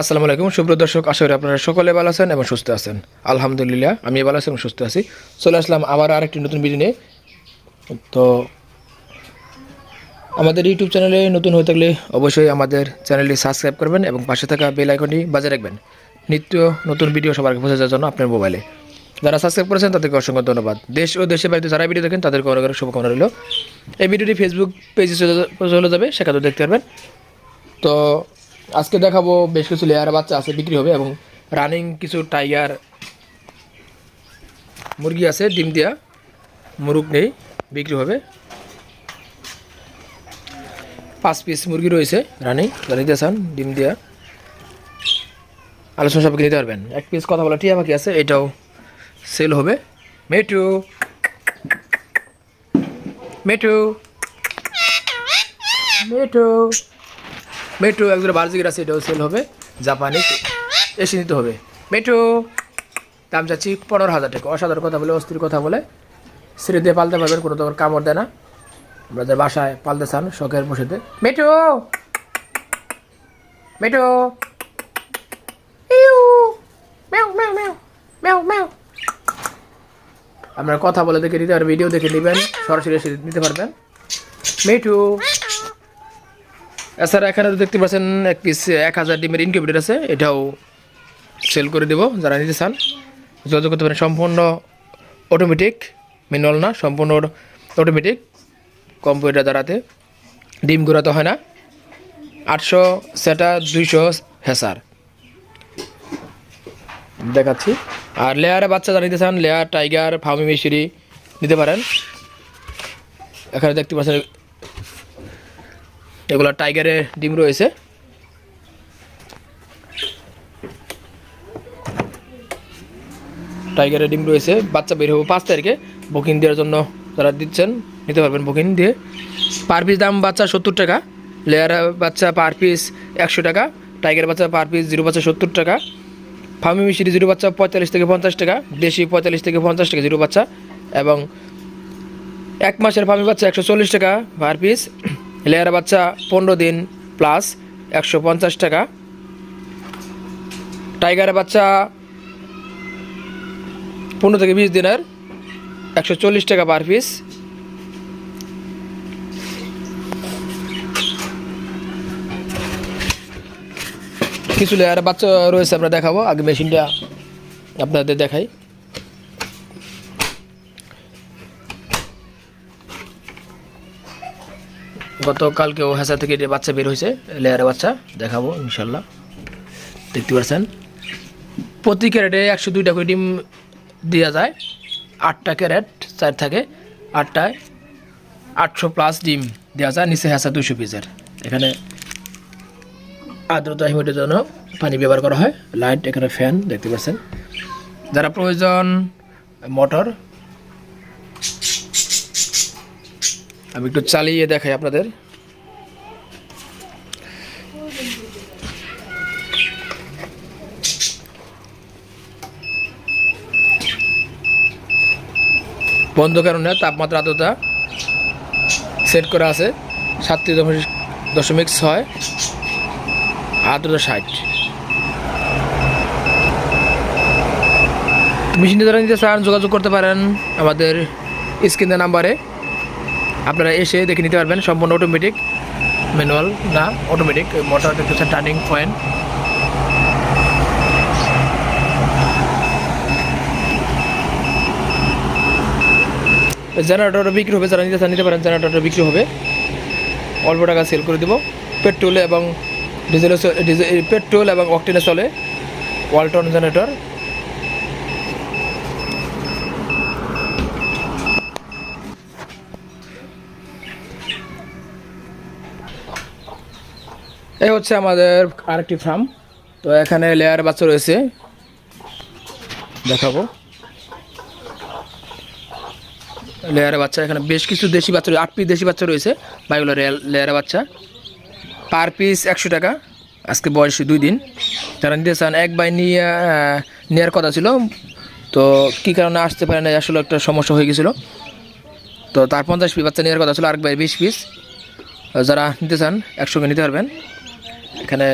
আসসালামু আলাইকুম। সুপ্রিয় দর্শক, আশা করি আপনারা সকলে ভালো আছেন এবং সুস্থ আছেন। আলহামদুলিল্লাহ, আমি ভালো আছি এবং সুস্থ আছি। চলে আসলাম আবার আরেকটি নতুন ভিডিও নিয়ে। তো আমাদের ইউটিউব চ্যানেলে নতুন হয়ে থাকলে অবশ্যই আমাদের চ্যানেলটি সাবস্ক্রাইব করবেন এবং পাশে থাকা বেল আইকনটি বাজে রাখবেন। নিত্য নতুন ভিডিও সবার আগে পৌঁছে যাওয়ার জন্য আপনার মোবাইলে যারা সাবস্ক্রাইব করেছেন, তাদেরকে অসংখ্য ধন্যবাদ। দেশ ও দেশের বাড়িতে যারা ভিডিও দেখেন, তাদেরকে অনেক অনেক শুভকামনা রইল। এই ভিডিওটি ফেসবুক পেজে চলে যাবে, সেখানেও দেখতে পারবেন। তো আজকে দেখাবো বেশ কিছু লেয়ার বাচ্চা আছে, বিক্রি হবে এবং রানিং কিছু টাইগার মুরগি আছে, ডিম দিয়া মুরগ নেই, বিক্রি হবে। পাঁচ পিস মুরগি রয়েছে রানিং যারা নিতে ডিম দিয়া। আলোচনা সাপেক্ষে নিতে পারবেন। এক পিস কথা বলা টিয়া বাকি আছে, এটাও সেল হবে। মেটু। মেটু। মেটু। মেট্রো একজোড়া বার্জিকের আছে, এটাও সেল হবে। জাপানি, এসে নিতে হবে। মেট্রো, দাম চাচ্ছি পনেরো হাজার টাকা। অসাধারণ কথা বলে, অস্থির কথা বলে। ছেড়ে দিয়ে পালতে পারবেন, কোনো তোমার কামড় দেয় না। আপনাদের বাসায় পালতে চান, শখের বসেতে। মেট্রো! মেট্রো! আপনার কথা বলে দেখে নিতে পারবেন ভিডিও দেখে নেবেন, সরাসরি এসে নিতে পারবেন। মেটু এছাড়া এখানে তো দেখতে পাচ্ছেন এক পিস এক হাজার ডিমের ইনকিউবেটার আছে। এটাও সেল করে দেবো, যারা নিতে চান। যোগাযোগ করতে পারেন, সম্পূর্ণ অটোমেটিক ম্যানুয়াল না, সম্পূর্ণ অটোমেটিক কম্পিউটার দ্বারাতে ডিম ঘোরাতে হয় না। আটশো সেটা দুইশো হেসার। দেখাচ্ছি। আর লেয়ারে বাচ্চা যারা নিতে চান লেয়ার টাইগার ফার্মি মিশরি নিতে পারেন। এখানে দেখতে পাচ্ছেন এগুলো টাইগারের ডিম রয়েছে। টাইগারের ডিম রয়েছে, বাচ্চা বের হবে পাঁচ তারিখে। বুকিং দেওয়ার জন্য যারা দিচ্ছেন, নিতে পারবেন বুকিং দিয়ে। পার পিস দাম বাচ্চা সত্তর টাকা, লেয়ার বাচ্চা পার পিস একশো টাকা, টাইগার বাচ্চা পার পিস জিরো বাচ্চা সত্তর টাকা, ফার্মি মিশরি জিরো বাচ্চা পঁয়তাল্লিশ থেকে পঞ্চাশ টাকা, দেশি পঁয়তাল্লিশ থেকে পঞ্চাশ টাকা জিরো বাচ্চা, এবং এক মাসের ফার্মি বাচ্চা একশো চল্লিশ টাকা পার পিস। লেয়ার বাচ্চা পনেরো দিন প্লাস একশো পঞ্চাশ টাকা। টাইগারের বাচ্চা পনেরো থেকে বিশ দিনের একশো চল্লিশ টাকা পার পিস কিছু লেয়ার বাচ্চা রয়েছে, আমরা দেখাবো। আগে মেশিনটা আপনাদের দেখাই। গতকালকেও হাসা থেকে এটা বাচ্চা বের হয়েছে, লেয়ারের বাচ্চা, দেখাবো, ইনশাল্লাহ। দেখতে পাচ্ছেন প্রতি ক্যারেটে একশো দুইটা করে ডিম দেওয়া যায়। আটটা ক্যারেট, চার থাকে, আটটায় আটশো প্লাস ডিম দেওয়া যায়, নিচে হাসা দুশো পিসের। এখানে আর্দ্রতা হিমিটের জন্য পানি ব্যবহার করা হয়, লাইট, এখানে ফ্যান, দেখতে পাচ্ছেন। যারা প্রয়োজন, মোটর আমি একটু চালিয়ে দেখাই আপনাদের। বন্ধ কারণে তাপমাত্রা আর্দ্রতা সেট করা আছে, সাতত্রিশ দশমিক ছয়, আর্দ্রতা ষাট। মেশিনটি যারা নিতে চান যোগাযোগ করতে পারেন আমাদের স্ক্রিনের নাম্বারে। আপনারা এসে দেখে নিতে পারবেন, সম্পূর্ণ অটোমেটিক ম্যানুয়াল না অটোমেটিক মোটর দেখতেছেন টার্নিং পয়েন্ট জেনারেটর বিক্রি হবে, যারা নিতে চান, নিতে পারেন জেনারেটর বিক্রি হবে। অল্প টাকা সেল করে দেবো। পেট্রোল এবং ডিজেলে ডিজেল পেট্রোল এবং অকটেনে চলে। ওয়ালটন জেনারেটর এই হচ্ছে আমাদের আরেকটি ফার্ম তো এখানে লেয়ার বাচ্চা রয়েছে। দেখাবো। লেয়ারের বাচ্চা, এখানে বেশ কিছু দেশি বাচ্চা আট পিস দেশি বাচ্চা রয়েছে। বাইগুলো লেয়ারের বাচ্চা। পার পিস একশো টাকা। আজকে বয়স দুই দিন। যারা নিতে চান, এক বাই নিয়ে নেওয়ার কথা ছিল। তো কী কারণে আসতে পারে না, আসলে একটা সমস্যা হয়ে গেছিল। তো তার পঞ্চাশ পিস বাচ্চা নেওয়ার কথা ছিল আরেক বাই বিশ পিস যারা নিতে চান, একসঙ্গে নিতে পারবেন। এখানে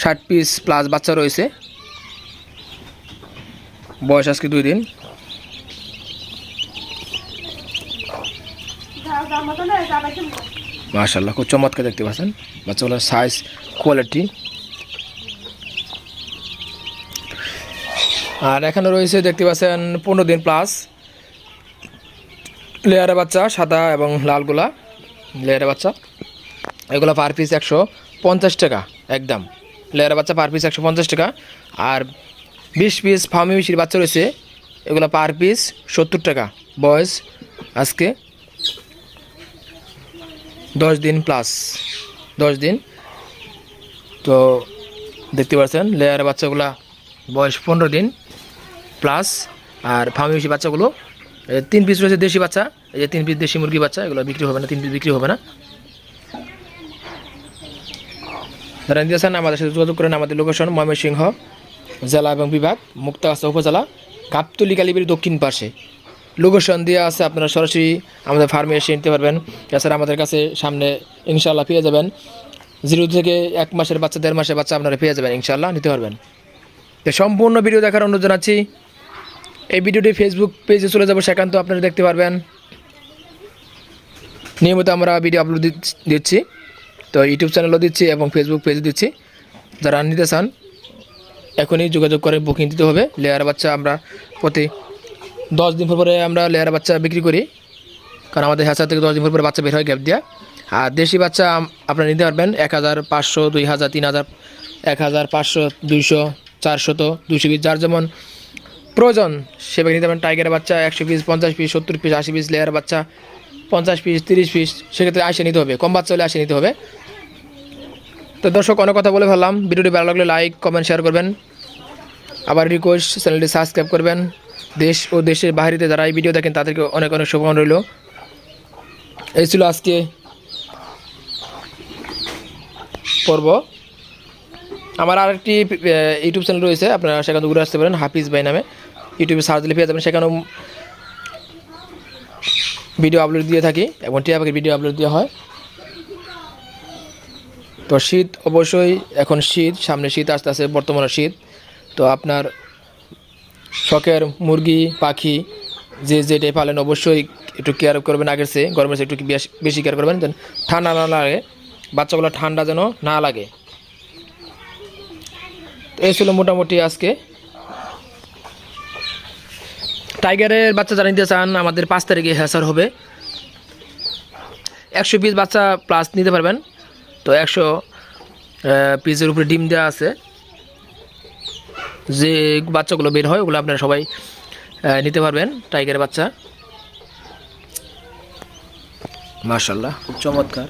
ষাট পিস প্লাস বাচ্চা রয়েছে। বয়স আজকে দুই দিন। মাশাল্লাহ খুব চমৎকার দেখতে পাচ্ছেন। বাচ্চাগুলোর সাইজ কোয়ালিটি আর এখানে রয়েছে দেখতে পাচ্ছেন পনেরো দিন প্লাস লেয়ারে বাচ্চা, সাদা এবং লালগুলা। লেয়ারে বাচ্চা। এগুলো পার পিস একশো। পঞ্চাশ টাকা, একদম। লেয়ারে বাচ্চা পার পিস একশো পঞ্চাশ টাকা। আর বিশ পিস ফার্মি মিশির বাচ্চা রয়েছে, এগুলো পার পিস সত্তর টাকা। বয়স আজকে দশ দিন প্লাস দশ দিন। তো দেখতে পাচ্ছেন, লেয়ার বাচ্চাগুলা বয়স পনেরো দিন প্লাস আর ফার্মি বাচ্চাগুলো তিন পিস রয়েছে দেশি বাচ্চা, এই যে তিন পিস দেশি মুরগি বাচ্চা, এগুলো বিক্রি হবে না, তিন পিস বিক্রি হবে না। যারা নিতে চান আমাদের সাথে যোগাযোগ করেন আমাদের লোকেশন ময়মনসিংহ জেলা এবং বিভাগ, মুক্তাগাছা উপজেলা গাবতলি কালীবাড়ির দক্ষিণ পাশে। লোকেশন দেওয়া আছে আপনারা সরাসরি আমাদের ফার্মে এসে নিতে পারবেন। এছাড়া আমাদের কাছে সামনে ইনশাল্লাহ পেয়ে যাবেন। জিরো থেকে এক মাসের বাচ্চা, দেড় মাসের বাচ্চা আপনারা পেয়ে যাবেন ইনশাল্লাহ নিতে পারবেন। তো সম্পূর্ণ ভিডিও দেখার অনুরোধ জানাচ্ছি। এই ভিডিওটি ফেসবুক পেজে চলে যাব, সেখান তো আপনারা দেখতে পারবেন। নিয়মিত আমরা ভিডিও আপলোড দিচ্ছি। তো ইউটিউব চ্যানেলও দিচ্ছি এবং ফেসবুক পেজও দিচ্ছি। যারা নিতে চান, এখনই যোগাযোগ করে বুকিং দিতে হবে। লেয়ার বাচ্চা আমরা প্রতি দশ দিন পর পরে আমরা লেয়ার বাচ্চা বিক্রি করি। কারণ আমাদের হ্যাচার থেকে দশ দিন পর পরে বাচ্চা বের হয় গ্যাপ দেওয়া আর দেশি বাচ্চা আপনারা নিতে পারবেন এক হাজার পাঁচশো, দুই হাজার, তিন হাজার, এক হাজার পাঁচশো, দুইশো, চারশত, দুইশো পিস। যার যেমন প্রয়োজন সেভাবে নিতে পারেন টাইগারের বাচ্চা একশো পিস, পঞ্চাশ পিস, সত্তর পিস, আশি পিস লেয়ার বাচ্চা। পঞ্চাশ পিস তিরিশ পিস সেক্ষেত্রে আসে নিতে হবে, কম বাচ্চা হলে আসে নিতে হবে। তো দর্শক অনেক কথা বলে ফেললাম। ভিডিওটি ভালো লাগলে লাইক কমেন্ট শেয়ার করবেন। আবার রিকোয়েস্ট চ্যানেলটি সাবস্ক্রাইব করবেন। দেশ ও দেশের বাইরেতে যারা এই ভিডিও দেখেন, তাদেরকে অনেক অনেক শুভকামনা রইল। এই ছিল আজকে পর্ব। আমার আরেকটি ইউটিউব চ্যানেল রয়েছে, আপনারা সেখানে ঘুরে আসতে পারেন, হাফিজ ভাই নামে। ইউটিউবে সার্চ দিলে যাবেন। সেখানেও ভিডিও আপলোড দিয়ে থাকি, এবং টিয়া পাখির ভিডিও আপলোড দেওয়া হয়। তো শীত অবশ্যই, এখন শীত, সামনে শীত আসতে আসতে, বর্তমানে শীত। তো আপনার শখের মুরগি, পাখি, যে যেটাই পালেন, অবশ্যই একটু কেয়ার করবেন আগের চেয়ে, গরমের একটু বেশ- বেশি কেয়ার করবেন, যেন ঠান্ডা না লাগে, বাচ্চাগুলো ঠান্ডা যেন না লাগে। তো এই ছিল মোটামুটি আজকে। টাইগারের বাচ্চা যারা নিতে চান, আমাদের পাঁচ তারিখে হ্যাসার হবে। একশো পিস বাচ্চা প্লাস নিতে পারবেন। তো একশো পিসের উপরে ডিম দেওয়া আছে। যে বাচ্চাগুলো বের হয়, ওগুলো আপনারা সবাই নিতে পারবেন, টাইগারের বাচ্চা। মার্শাল্লাহ খুব চমৎকার।